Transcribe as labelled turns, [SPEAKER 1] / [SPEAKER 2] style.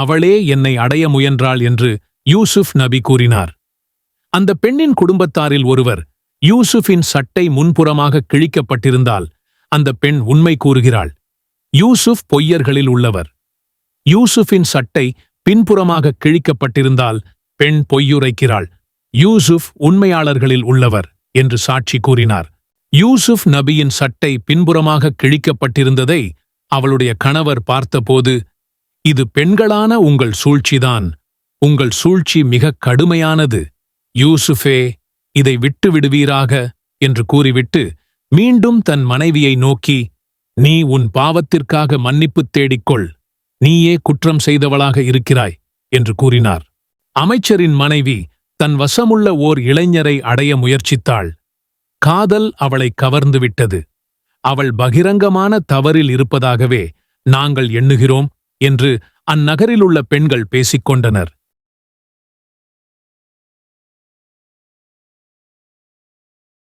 [SPEAKER 1] அவளே என்னை அடைய முயன்றாள் என்று யூசுப் நபி கூறினார். அந்த பெண்ணின் குடும்பத்தாரில் ஒருவர் யூசுஃபின் சட்டை முன்புறமாக கிழிக்கப்பட்டிருந்தால் அந்த பெண் உண்மை கூறுகிறாள். யூசுப் பொய்யர்களில் உள்ளவர். யூசுஃபின் சட்டை பின்புறமாக கிழிக்கப்பட்டிருந்தால் பெண் பொய்யுரைக்கிறாள். யூசுப் உண்மையாளர்களில் உள்ளவர் என்று சாட்சி கூறினார். யூசுப் நபியின் சட்டை பின்புறமாக கிழிக்கப்பட்டிருந்ததை அவளுடைய கணவர் பார்த்தபோது இது பெண்களான உங்கள் சூழ்ச்சிதான். உங்கள் சூழ்ச்சி மிகக் கடுமையானது. யூசுஃபே இதை விட்டு விடுவீராக? என்று கூறிவிட்டு மீண்டும் தன் மனைவியை நோக்கி நீ உன் பாவத்திற்காக மன்னிப்புத் தேடிக்கொள். நீயே குற்றம் செய்தவளாக இருக்கிறாய் என்று கூறினார். அமைச்சரின் மனைவி தன் வசமுள்ள ஓர் இளைஞரை அடைய முயற்சித்தாள். காதல் அவளை கவர்ந்துவிட்டது அவள் பகிரங்கமான தவறில் இருப்பதாகவே நாங்கள் எண்ணுகிறோம். என்று அந்நகரிலுள்ள பெண்கள் பேசிக்கொண்டனர்.